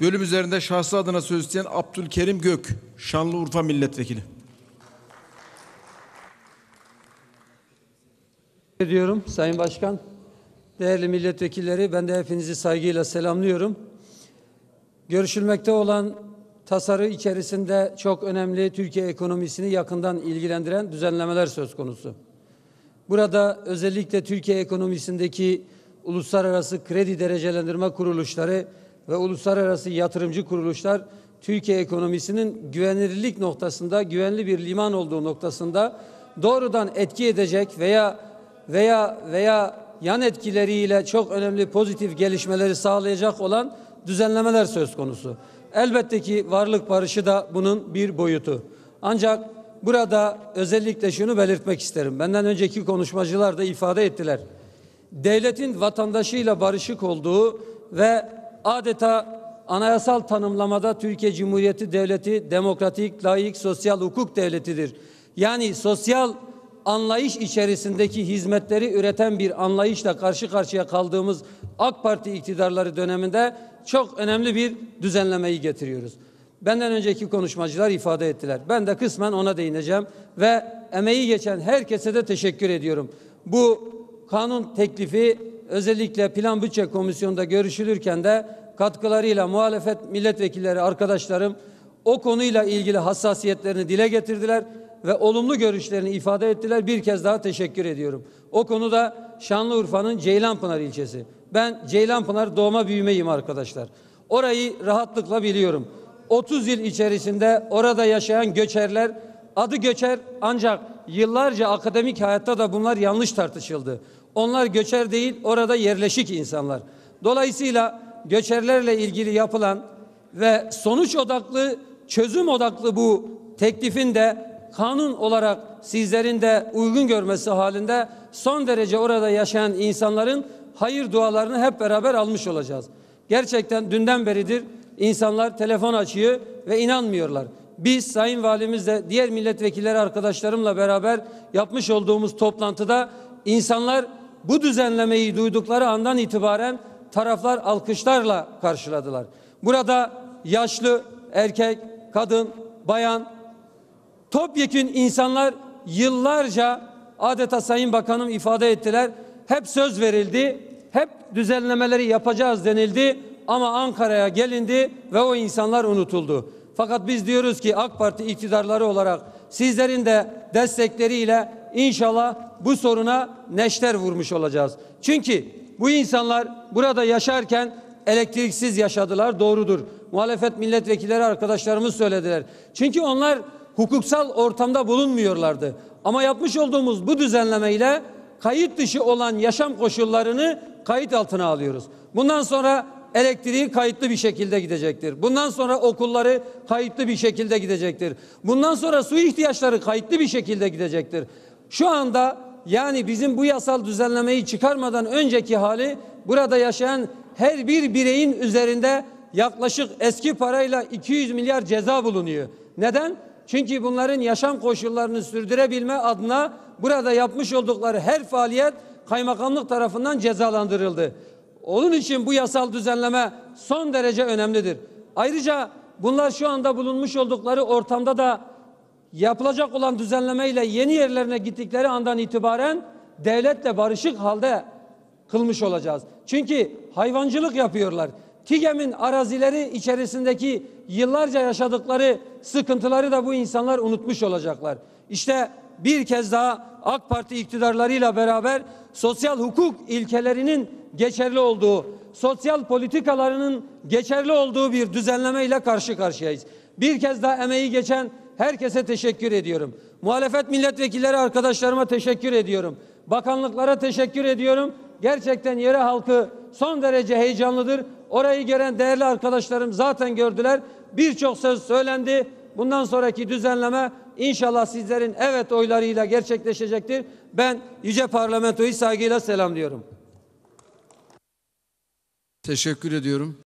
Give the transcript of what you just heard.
Bölüm üzerinde şahsı adına söz isteyen Abdülkerim Gök, Şanlıurfa Milletvekili. ediyorum Sayın Başkan. Değerli milletvekilleri ben de hepinizi saygıyla selamlıyorum. Görüşülmekte olan tasarı içerisinde çok önemli Türkiye ekonomisini yakından ilgilendiren düzenlemeler söz konusu. Burada özellikle Türkiye ekonomisindeki uluslararası kredi derecelendirme kuruluşları ve uluslararası yatırımcı kuruluşlar Türkiye ekonomisinin güvenilirlik noktasında güvenli bir liman olduğu noktasında doğrudan etki edecek veya veya veya yan etkileriyle çok önemli pozitif gelişmeleri sağlayacak olan düzenlemeler söz konusu. Elbette ki varlık barışı da bunun bir boyutu. Ancak burada özellikle şunu belirtmek isterim. Benden önceki konuşmacılar da ifade ettiler. Devletin vatandaşıyla barışık olduğu ve adeta anayasal tanımlamada Türkiye Cumhuriyeti Devleti demokratik, layık, sosyal hukuk devletidir. Yani sosyal anlayış içerisindeki hizmetleri üreten bir anlayışla karşı karşıya kaldığımız AK Parti iktidarları döneminde çok önemli bir düzenlemeyi getiriyoruz. Benden önceki konuşmacılar ifade ettiler. Ben de kısmen ona değineceğim ve emeği geçen herkese de teşekkür ediyorum. Bu kanun teklifi özellikle Plan Bütçe Komisyonu'nda görüşülürken de katkılarıyla muhalefet milletvekilleri arkadaşlarım o konuyla ilgili hassasiyetlerini dile getirdiler ve olumlu görüşlerini ifade ettiler. Bir kez daha teşekkür ediyorum. O konuda Şanlıurfa'nın Ceylanpınar ilçesi. Ben Ceylanpınar doğma büyümeyim arkadaşlar. Orayı rahatlıkla biliyorum. 30 yıl içerisinde orada yaşayan göçerler adı göçer ancak yıllarca akademik hayatta da bunlar yanlış tartışıldı. Onlar göçer değil orada yerleşik insanlar. Dolayısıyla göçerlerle ilgili yapılan ve sonuç odaklı çözüm odaklı bu teklifin de kanun olarak sizlerin de uygun görmesi halinde son derece orada yaşayan insanların hayır dualarını hep beraber almış olacağız. Gerçekten dünden beridir insanlar telefon açıyor ve inanmıyorlar. Biz Sayın Valimizle diğer milletvekilleri arkadaşlarımla beraber yapmış olduğumuz toplantıda insanlar bu düzenlemeyi duydukları andan itibaren taraflar alkışlarla karşıladılar. Burada yaşlı, erkek, kadın, bayan, topyekün insanlar yıllarca adeta Sayın Bakanım ifade ettiler. Hep söz verildi, hep düzenlemeleri yapacağız denildi ama Ankara'ya gelindi ve o insanlar unutuldu. Fakat biz diyoruz ki AK Parti iktidarları olarak sizlerin de destekleriyle inşallah bu soruna neşter vurmuş olacağız. Çünkü bu insanlar burada yaşarken elektriksiz yaşadılar doğrudur. Muhalefet milletvekilleri arkadaşlarımız söylediler. Çünkü onlar hukuksal ortamda bulunmuyorlardı. Ama yapmış olduğumuz bu düzenlemeyle kayıt dışı olan yaşam koşullarını kayıt altına alıyoruz. Bundan sonra elektriği kayıtlı bir şekilde gidecektir. Bundan sonra okulları kayıtlı bir şekilde gidecektir. Bundan sonra su ihtiyaçları kayıtlı bir şekilde gidecektir. Şu anda yani bizim bu yasal düzenlemeyi çıkarmadan önceki hali burada yaşayan her bir bireyin üzerinde yaklaşık eski parayla 200 milyar ceza bulunuyor. Neden? Çünkü bunların yaşam koşullarını sürdürebilme adına burada yapmış oldukları her faaliyet kaymakamlık tarafından cezalandırıldı. Onun için bu yasal düzenleme son derece önemlidir. Ayrıca bunlar şu anda bulunmuş oldukları ortamda da yapılacak olan düzenlemeyle yeni yerlerine gittikleri andan itibaren devletle barışık halde kılmış olacağız. Çünkü hayvancılık yapıyorlar. TİGEM'in arazileri içerisindeki yıllarca yaşadıkları sıkıntıları da bu insanlar unutmuş olacaklar. İşte bir kez daha AK Parti iktidarlarıyla beraber sosyal hukuk ilkelerinin geçerli olduğu, sosyal politikalarının geçerli olduğu bir düzenlemeyle karşı karşıyayız. Bir kez daha emeği geçen herkese teşekkür ediyorum. Muhalefet milletvekilleri arkadaşlarıma teşekkür ediyorum. Bakanlıklara teşekkür ediyorum. Gerçekten yere halkı son derece heyecanlıdır. Orayı gören değerli arkadaşlarım zaten gördüler. Birçok söz söylendi. Bundan sonraki düzenleme inşallah sizlerin evet oylarıyla gerçekleşecektir. Ben Yüce Parlamentoyu saygıyla selamlıyorum. Teşekkür ediyorum.